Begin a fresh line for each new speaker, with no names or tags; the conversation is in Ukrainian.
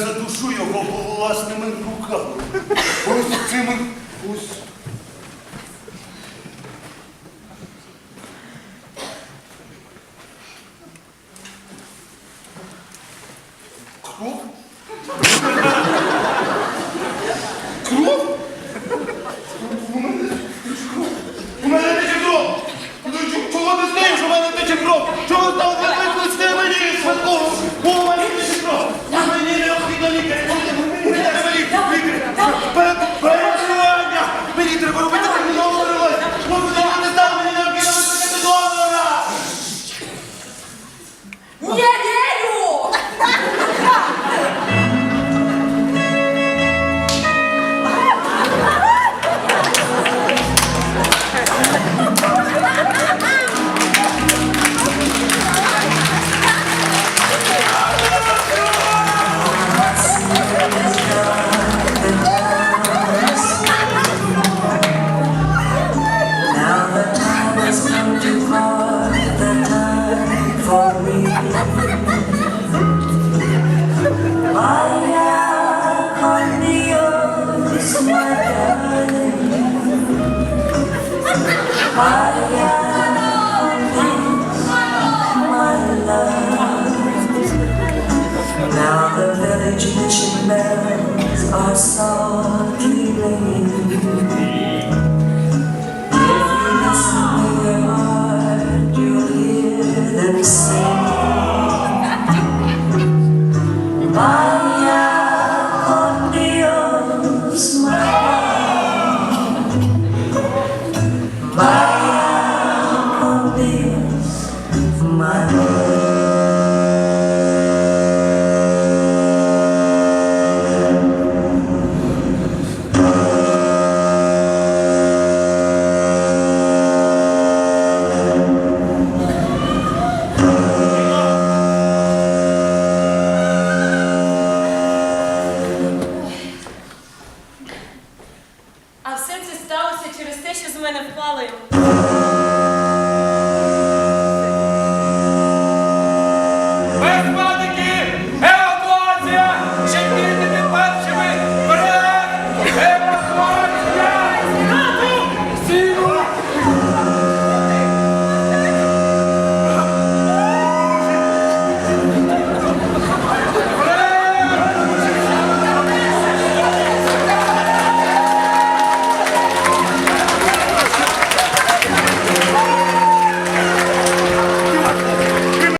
Задушу його власними руками. Ось цими. Ось. Кров? Кров? У мене тече кров! Ну, Чого ти знаєш, що в мене тече кров? Чого став викличте мені швидкого?
for me. On the ocean, my darling. Allá on the ocean, my love. Now the village kitchen are softly ringing. anos.
А